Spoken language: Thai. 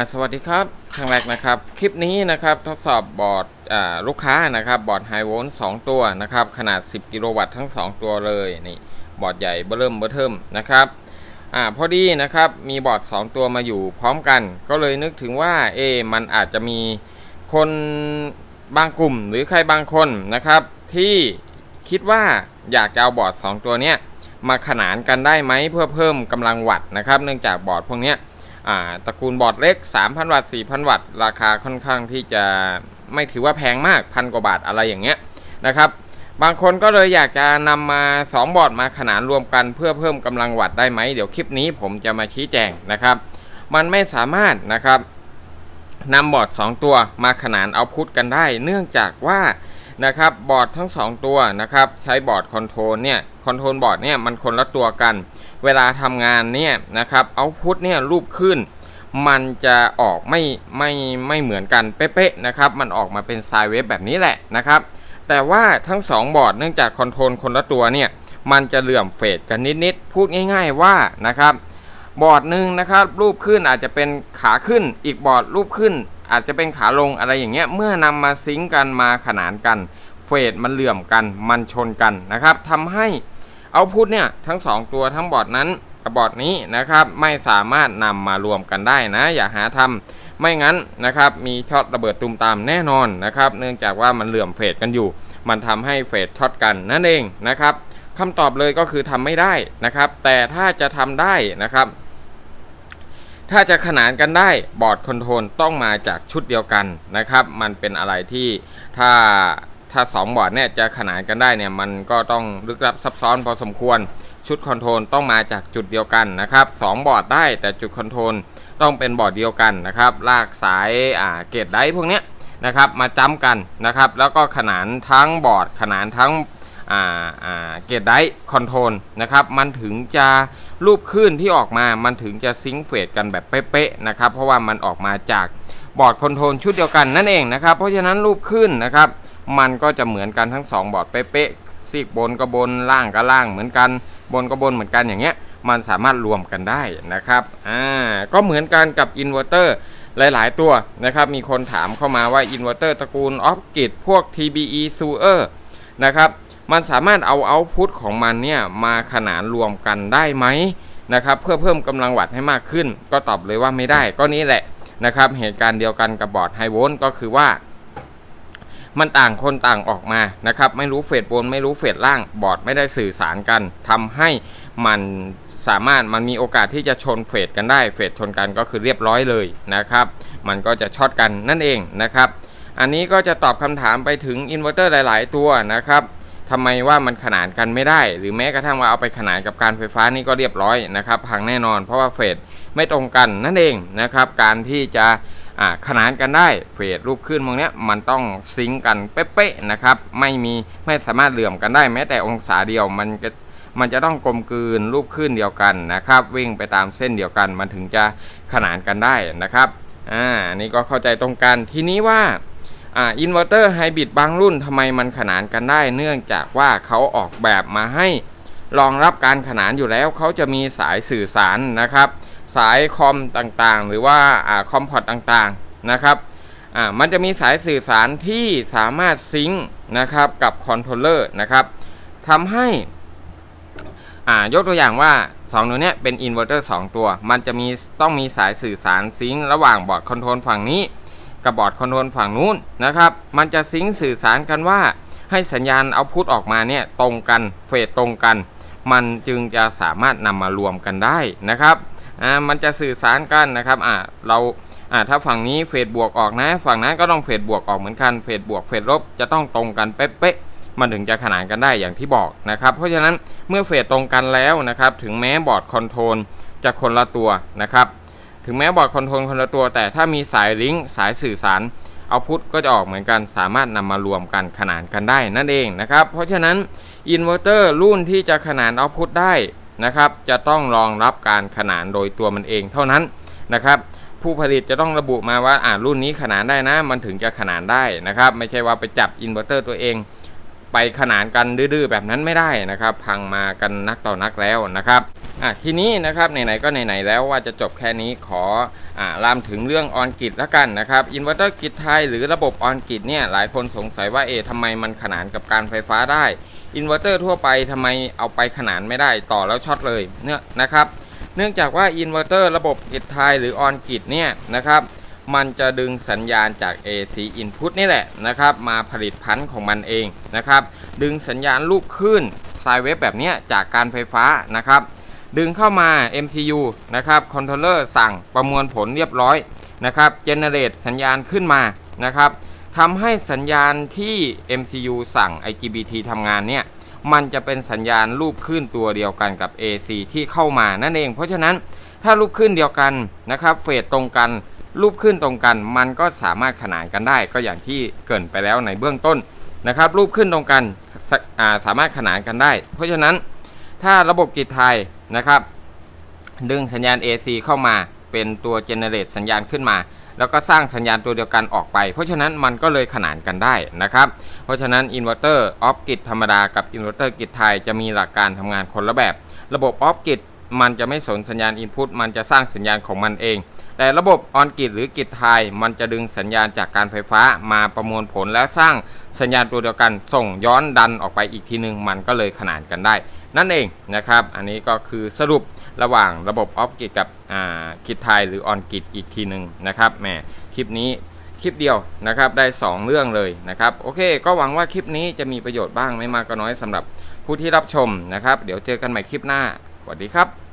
อะสวัสดีครับครั้งแรกนะครับ คลิปนี้นะครับทดสอบบอร์ดลูกค้านะครับบอร์ดไฮโวลต์2ตัวนะครับขนาด 10 กิโลวัตต์ทั้ง 2 ตัวเลยนี่บอร์ดใหญ่เบิ่มเบิ่เทิมนะครับอ่าพอดีนะครับมีบอร์ด 2 ตัวมาอยู่พร้อมกัน ก็เลยนึกถึงว่าเอมันอาจจะมีคนบางกลุ่มหรือใครบางคนนะครับ ที่คิดว่าอยากจะเอาบอร์ด 2 ตัวเนี้ยมาขนานกันได้ไหมเพื่อเพิ่มกำลังวัตต์นะครับ เนื่องจากบอร์ดพวกเนี้ย อ่าตระกูลบอร์ดเล็ก 3,000 วัตต์ 4,000 วัตต์ ราคาค่อนข้างที่จะไม่ถือว่าแพงมากพันกว่าบาทอะไรอย่างเงี้ยนะครับบางคนก็เลยอยากจะนำมา 2 บอร์ดมาขนานรวมกันเพื่อเพิ่มกำลังวัตต์ได้ไหม เดี๋ยวคลิปนี้ผมจะมาชี้แจงนะครับ มันไม่สามารถนะครับนำบอร์ด 2 ตัวมาขนานเอาพุทกันได้ เนื่องจากว่า นะครับบอร์ดทั้ง 2 ตัวนะครับใช้บอร์ดคอนโทรลเนี่ยคอนโทรลบอร์ดเนี่ยมันคนละตัวกัน เวลาทำงานเนี่ยนะครับเอาพุทเนี่ยรูปขึ้น มันจะออกไม่ไม่ไม่เหมือนกันเป๊ะๆนะครับมันออกมาเป็นไซเวฟแบบนี้แหละนะครับแต่ว่าทั้ง 2 บอร์ดเนื่องจากคอนโทรลคนละตัวเนี่ยมันจะเหลื่อมเฟดกันนิดๆพูดง่าย ๆว่านะครับบอร์ดหนึ่งนะครับรูปขึ้นอาจจะเป็นขาขึ้นอีกบอร์ดรูปขึ้น อาจจะเป็นขาลงอะไรอย่างเงี้ยเมื่อนำมาซิงก์กันมาขนานกันเฟดมันเหลื่อมกันมันชนกันนะครับทำให้เอาพุทเนี่ยทั้ง 2 ตัวทั้งบอร์ดนั้นกับบอร์ดนี้นะครับไม่สามารถนำมารวมกันได้นะ อย่าหาทำไม่งั้นนะครับมีช็อตระเบิดตุมตามแน่นอนนะครับเนื่องจากว่ามันเหลื่อมเฟดกันอยู่ มันทำให้เฟดช็อตกันนั่นเองนะครับคำตอบเลยก็คือทำไม่ได้นะครับ แต่ถ้าจะทำได้นะครับ ถ้าจะขนานกันได้บอร์ดคอนโทรลต้องมาจากชุดเดียวกันนะครับ มันเป็นอะไรที่ถ้าถ้าสองบอร์ดเนี่ยจะขนานกันได้เนี่ยมันก็ต้องลึกลับซับซ้อนพอสมควร ชุดคอนโทรลต้องมาจากจุดเดียวกันนะครับสองบอร์ดได้แต่จุดคอนโทรลต้องเป็นบอร์ดเดียวกันนะครับ ลากสายอ่าเกตไดพวกเนี้ยนะครับมาจ้ำกันนะครับ แล้วก็ขนานทั้งบอร์ดขนานทั้ง เกตไดคอนโทรลนะครับมันถึงจะรูปขึ้นที่ออกมามันถึงจะซิงค์เฟดกันแบบเป๊ะๆนะครับเพราะว่ามันออกมาจากบอร์ดคอนโทรลชุดเดียวกันนั่นเองนะครับเพราะฉะนั้นรูปขึ้นนะครับมันก็จะเหมือนกันทั้ง 2 บอร์ดเป๊ะๆซีกบนก็บนล่างก็ล่างเหมือนกันบนก็บนเหมือนกันอย่างเงี้ยมันสามารถรวมกันได้นะครับอ่าก็เหมือนกันกับอินเวอร์เตอร์หลาย ๆ ตัวนะครับ มีคนถามเข้ามาว่าอินเวอร์เตอร์ตระกูลออฟกิดพวก TBE s u e r นะครับ มันสามารถเอาเอาพุตของมันเนี่ยมาขนานรวมกันได้ไหมนะครับเพื่อเพิ่มกำลังวัตต์ให้มากขึ้น ก็ตอบเลยว่าไม่ได้ก็นี้แหละนะครับเหตุการณ์เดียวกันกับบอร์ดไฮโวลต์ก็คือว่า มันต่างคนต่างออกมานะครับไม่รู้เฟดบนไม่รู้เฟดล่างบอร์ดไม่ได้สื่อสารกันทำให้มันสามารถมันมีโอกาสที่จะชนเฟดกันได้เฟดชนกันก็คือเรียบร้อยเลยนะครับ มันก็จะช็อตกันนั่นเองนะครับ อันนี้ก็จะตอบคำถามไปถึงอินเวอร์เตอร์หลาย ๆ ตัวนะครับ ทำไมว่ามันขนานกันไม่ได้ หรือแม้กระทั่งว่าเอาไปขนานกับการไฟฟ้านี่ก็เรียบร้อยนะครับพังแน่นอน เพราะว่าเฟดไม่ตรงกันนั่นเองนะครับ การที่จะขนานกันได้เฟดรูปขึ้นพวกนี้มันต้องซิงก์กันเป๊ะๆนะครับ ไม่มีไม่สามารถเหลื่อมกันได้แม้แต่องศาเดียวมันจะมันจะต้องกลมกลืนรูปขึ้นเดียวกันนะครับ วิ่งไปตามเส้นเดียวกันมันถึงจะขนานกันได้นะครับอ่านนี้ก็เข้าใจตรงกันทีนี้ว่า อินเวอร์เตอร์ไฮบริดบางรุ่นทำไมมันขนานกันได้ เนื่องจากว่าเขาออกแบบมาให้รองรับการขนานอยู่แล้วเขาจะมีสายสื่อสารนะครับ สายคอมต่างๆ หรือว่าอคอมพอร์ตต่างๆนะครับมันจะมีสายสื่อสารที่สามารถซิงค์นะครับกับคอนโทรลเลอร์นะครับทำให้ยกตัวอย่างว่า 2 ตัวนี้เป็นอินเวอร์เตอร์2ตัว มันจะมีต้องมีสายสื่อสารซิงค์ระหว่างบอร์ดคอนโทรลฝั่งนี้ กับบอร์ดคอนโทรลฝั่งนู้นนะครับ มันจะซิงสื่อสารกันว่าให้สัญญาณเอาพุทออกมาเนี่ยตรงกันเฟสตรงกัน มันจึงจะสามารถนำมารวมกันได้นะครับอ่ามันจะสื่อสารกันนะครับอ่าเราอ่าถ้าฝั่งนี้เฟดบวกออกนะ ฝั่งนั้นก็ต้องเฟดบวกออกเหมือนกันเฟดบวกเฟดลบจะต้องตรงกันเป๊ะมันถึงจะขนานกันได้อย่างที่บอกนะครับ เพราะฉะนั้นเมื่อเฟดตรงกันแล้วนะครับ ถึงแม้บอร์ดคอนโทรลจะคนละตัวนะครับ ถึงแม้บอร์ดคอนโทรลคนละตัว แต่ถ้ามีสายลิงก์สายสื่อสารเอาพุทก็จะออกเหมือนกัน สามารถนำมารวมกันขนานกันได้นั่นเองนะครับ เพราะฉะนั้นอินเวอร์เตอร์รุ่นที่จะขนานเอาพุทได้นะครับ จะต้องรองรับการขนานโดยตัวมันเองเท่านั้นนะครับผู้ผลิตจะต้องระบุมาว่าอ่ารุ่นนี้ขนานได้นะ มันถึงจะขนานได้นะครับ ไม่ใช่ว่าไปจับอินเวอร์เตอร์ตัวเอง ไปขนานกันดื้อๆแบบนั้นไม่ได้นะครับ พังมากันนักต่อนักแล้วนะครับอะทีนี้นะครับไหนๆก็ไหนๆแล้วว่าจะจบแค่นี้ขออ่าลามถึงเรื่องออนกิตล้กันนะครับอินเวอร์เตอร์กิตไทยหรือระบบออนกิตเนี่ยหลายคนสงสัยว่าเอทำไมมันขนานกับการไฟฟ้าได้อินเวอร์เตอร์ทั่วไปทำไมเอาไปขนานไม่ได้ต่อแล้วช็อตเลยเนี่ยนะครับ เนื่องจากว่าอินเวอร์เตอร์ระบบกิตไทยหรือออนกิตเนี่ยนะครับ มันจะดึงสัญญาณจาก AC input นี่แหละนะครับ มาผลิตพันธุ์ของมันเองนะครับ ดึงสัญญาณลูกคลื่นไซเวฟแบบนี้จากการไฟฟ้านะครับ ดึงเข้ามา MCU นะครับคอนโทรลเลอร์สั่งประมวลผลเรียบร้อยนะครับเจเนเรตสัญญาณขึ้นมานะครับทำให้สัญญาณที่ MCU สั่ง IGBT ทำงานเนี่ยมันจะเป็นสัญญาณรูปคลื่นตัวเดียวกันกับ AC ที่เข้ามานั่นเอง เพราะฉะนั้นถ้ารูปคลื่นเดียวกันนะครับเฟสตรงกัน รูปขึ้นตรงกัน มันก็สามารถขนานกันได้ ก็อย่างที่เกินไปแล้วในเบื้องต้นนะครับ รูปขึ้นตรงกันสาสามารถขนานกันได้ เพราะฉะนั้นถ้าระบบกิจไทยนะครับ ดึงสัญญาณ AC เข้ามาเป็นตัวเจเนเรตสัญญาณขึ้นมา แล้วก็สร้างสัญญาณตัวเดียวกันออกไป เพราะฉะนั้นมันก็เลยขนานกันได้นะครับ เพราะฉะนั้นอินเวอร์เตอร์ออฟกิจธรรมดากับอินเวอร์เตอร์กิจไทยจะมีหลักการทำงานคนละแบบ ระบบออฟกิจมันจะไม่สนสัญญาณอินพุตมันจะสร้างสัญญาณของมันเอง แต่ระบบออนกิจหรือกิจไทยมันจะดึงสัญญาณจากการไฟฟ้ามาประมวลผลและสร้างสัญญาณตัวเดียวกันส่งย้อนดันออกไปอีกทีหนึ่งมันก็เลยขนานกันได้ นั่นเองนะครับ อันนี้ก็คือสรุประหว่างระบบออฟกิจกับอ่ากิจไทยหรือออนกิจอีกทีหนึ่งนะครับแหมคลิปนี้คลิปเดียวนะครับได้ 2 เรื่องเลยนะครับโอเค ก็หวังว่าคลิปนี้จะมีประโยชน์บ้างไม่มากก็น้อยสำหรับผู้ที่รับชมนะครับ เดี๋ยวเจอกันใหม่คลิปหน้าสวัสดีครับ